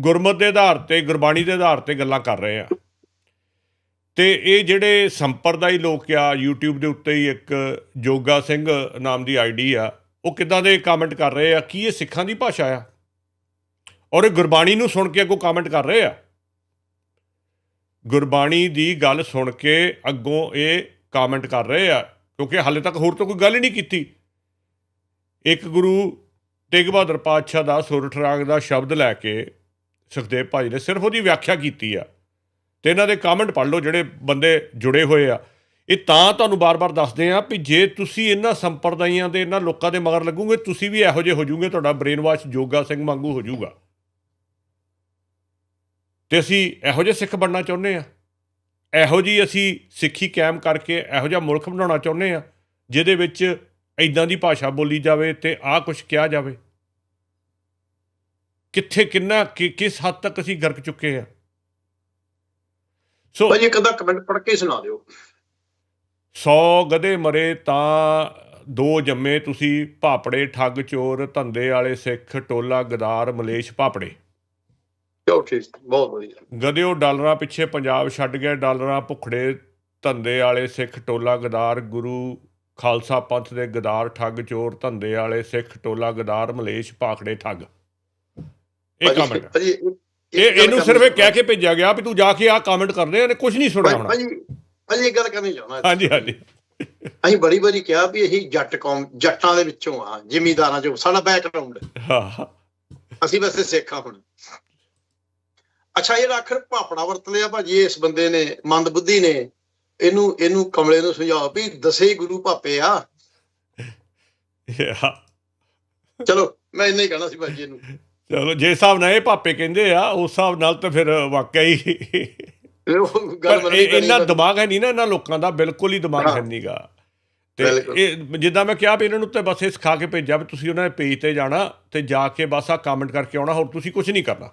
ਗੁਰਮਤ ਦੇ ਆਧਾਰ ਤੇ, ਗੁਰਬਾਣੀ ਦੇ ਆਧਾਰ ਤੇ ਗੱਲਾਂ ਕਰ ਰਹੇ ਆ। ਤੇ ਇਹ ਜਿਹੜੇ ਸੰਪਰਦਾਈ ਲੋਕ ਆ, YouTube ਦੇ ਉੱਤੇ ਹੀ ਇੱਕ ਜੋਗਾ ਸਿੰਘ ਨਾਮ ਦੀ ਆਈਡੀ ਆ, ਉਹ ਕਿਦਾਂ ਦੇ ਕਮੈਂਟ ਕਰ ਰਹੇ ਆ? ਕੀ ਇਹ ਸਿੱਖਾਂ ਦੀ ਭਾਸ਼ਾ ਆ? ਔਰ ਇਹ ਗੁਰਬਾਣੀ ਨੂੰ ਸੁਣ ਕੇ ਅੱਗੋਂ ਕਮੈਂਟ ਕਰ ਰਹੇ ਆ? ਗੁਰਬਾਣੀ ਦੀ ਗੱਲ ਸੁਣ ਕੇ ਅੱਗੋਂ ਇਹ ਕਮੈਂਟ ਕਰ ਰਹੇ ਆ, ਕਿਉਂਕਿ ਹਾਲੇ ਤੱਕ ਹੋਰ ਤਾਂ ਕੋਈ ਗੱਲ ਹੀ ਨਹੀਂ ਕੀਤੀ। ਇੱਕ ਗੁਰੂ ਤੇਗ ਬਹਾਦਰ ਪਾਤਸ਼ਾਹ ਦਾ ਸੁਰਠ ਰਾਗ ਦਾ ਸ਼ਬਦ ਲੈ ਕੇ ਸੁਖਦੇਵ ਭਾਜੀ ਨੇ ਸਿਰਫ ਉਹਦੀ ਵਿਆਖਿਆ ਕੀਤੀ ਆ। ਤੇ ਇਹਨਾਂ ਦੇ ਕਮੈਂਟ ਪੜ੍ਹ ਲਓ ਜਿਹੜੇ ਬੰਦੇ ਜੁੜੇ ਹੋਏ ਆ। ਇਹ ਤਾਂ ਤੁਹਾਨੂੰ ਬਾਰ-ਬਾਰ ਦੱਸਦੇ ਆ ਵੀ ਜੇ ਤੁਸੀਂ ਇਹਨਾਂ ਸੰਪਰਦਾਇਆਂ ਦੇ, ਇਹਨਾਂ ਲੋਕਾਂ ਦੇ ਮਗਰ ਲੱਗੋਗੇ, ਤੁਸੀਂ ਵੀ ਇਹੋ ਜਿਹੇ ਹੋ ਜਾਓਗੇ, ਤੁਹਾਡਾ ਬ੍ਰੇਨ ਵਾਸ਼ ਜੋਗਾ ਸਿੰਘ ਵਾਂਗੂ ਹੋ ਜਾਊਗਾ। ਤੇ ਅਸੀਂ ਇਹੋ ਜਿਹੇ ਸਿੱਖ ਬਣਨਾ ਚਾਹੁੰਦੇ ਆ। ਇਹੋ ਜੀ ਅਸੀਂ ਸਿੱਖੀ ਕਾਇਮ ਕਰਕੇ ਇਹੋ ਜਿਹਾ ਮੁਲਕ ਬਣਾਉਣਾ ਚਾਹੁੰਦੇ ਆ, ਜਿਹਦੇ ਵਿੱਚ ਇਦਾਂ ਦੀ ਭਾਸ਼ਾ ਬੋਲੀ ਜਾਵੇ ਤੇ ਆਹ ਕੁਝ ਕਿਹਾ ਜਾਵੇ। ਕਿੱਥੇ ਕਿੰਨਾ ਕਿਸ ਹੱਦ ਤੱਕ ਅਸੀਂ ਗਰਕ ਚੁੱਕੇ ਆ? ਸੋ ਭਾਜੀ ਇੱਕ ਅੱਧਾ ਕਮੈਂਟ ਪੜ੍ਹ ਕੇ ਸੁਣਾ ਦਿਓ। 100 ਗਧੇ ਮਰੇ ਤਾਂ ਦੋ ਜੰਮੇ ਤੁਸੀਂ ਭਾਪੜੇ ਠੱਗ ਚੋਰ ਧੰਦੇ ਵਾਲੇ ਸਿੱਖ ਟੋਲਾ ਗਦਾਰ ਮਲੇਸ਼ ਭਾਪੜੇ। ਚਲੋ ਠੀਕ ਬਹੁਤ ਵਧੀਆ। ਗਧਿਓ ਡਾਲਰਾਂ ਪਿੱਛੇ ਪੰਜਾਬ ਛੱਡ ਗਏ ਡਾਲਰਾਂ ਭੁਖੜੇ ਧੰਦੇ ਵਾਲੇ ਸਿੱਖ ਟੋਲਾ ਗਦਾਰ ਗੁਰੂ ਖਾਲਸਾ ਪੰਥ ਦੇ ਗਦਾਰ ਠੱਗ ਚੋਰ ਧੰਦੇ ਵਾਲੇ ਸਿੱਖ ਟੋਲਾ ਗਦਾਰ ਮਲੇਸ਼ ਭਾਖੜੇ ਠੱਗ। ਇਹ ਕਮੈਂਟ ਭਾਜੀ ਇਹ ਇਹਨੂੰ ਸਿਰਫ ਇਹ ਕਹਿ। ਕੇ ਭੇਜਿਆ ਗਿਆ ਵੀ ਤੂੰ ਜਾ ਕੇ ਆਹ ਕਮੈਂਟ ਕਰਦੇ ਇਹਨੇ ਕੁਝ ਨਹੀਂ ਸੁਣਿਆ ਹੋਣਾ। ਭਾਜੀ ਭਾਜੀ ਇੱਕ ਗੱਲ ਕਰਨੀ ਚਾਹੁੰਦਾ ਹਾਂਜੀ ਹਾਂਜੀ। ਅਸੀਂ ਬੜੀ ਵਾਰੀ ਕਿਹਾ ਵੀ ਅਸੀਂ ਜੱਟ ਕੌਮ ਜੱਟਾਂ ਦੇ ਵਿੱਚੋਂ ਆ ਜ਼ਿਮੀਂਦਾਰਾਂ ਚੋਂ ਸਾਡਾ ਬੈਕਗ੍ਰਾਉਂਡ ਹਾਂ। ਅਸੀਂ ਵੈਸੇ ਸਿੱਖ ਆ ਹੁਣ। ਅੱਛਾ ਇਹ ਆਖਰ ਭਾਪੜਾ ਵਰਤ ਲਿਆ ਭਾਜੀ ਇਸ ਬੰਦੇ ਨੇ ਮੰਦ ਬੁੱਧੀ ਨੇ। ਇਹਨੂੰ ਇਹਨੂੰ ਕਮਲੇ ਨੂੰ ਸਮਝਾਓ ਵੀ ਦਸੇ ਗੁਰੂ ਭਾਪੇ ਆ। ਚਲੋ ਮੈਂ ਇੰਨਾ ਹੀ ਕਹਿਣਾ ਸੀ ਭਾਜੀ ਇਹਨੂੰ। ਚਲੋ ਜੇ ਹਿਸਾਬ ਨਾਲ ਇਹ ਭਾਪੇ ਕਹਿੰਦੇ ਆ ਉਸ ਹਿਸਾਬ ਨਾਲ ਤਾਂ ਫਿਰ ਵਾਕਿਆ ਹੀ ਇਹ ਉਹ ਗੱਲ ਪਰ ਮੰਨਣੀ ਇਹ- ਪੈਣੀ ਇੰਨਾ ਭਾਜੀ। ਦਿਮਾਗ ਹੈ ਨਹੀਂ ਨਾ ਇਹਨਾਂ ਲੋਕਾਂ ਦਾ ਬਿਲਕੁਲ ਹੀ ਦਿਮਾਗ ਹਾਂ। ਨਹੀਂਗਾ ਤੇ। ਇਹ ਜਿੱਦਾਂ ਮੈਂ ਕਿਹਾ ਵੀ ਇਹਨਾਂ ਨੂੰ ਤੇ ਬਸ ਇਹ ਸਿਖਾ ਕੇ ਭੇਜਿਆ ਵੀ ਤੁਸੀਂ ਉਹਨਾਂ ਦੇ ਪੇਜ ਤੇ ਜਾਣਾ ਤੇ ਜਾ ਕੇ ਬਸ ਆ ਕਮੈਂਟ ਕਰਕੇ ਆਉਣਾ ਹੋਰ ਤੁਸੀਂ ਕੁਝ ਨਹੀਂ ਕਰਨਾ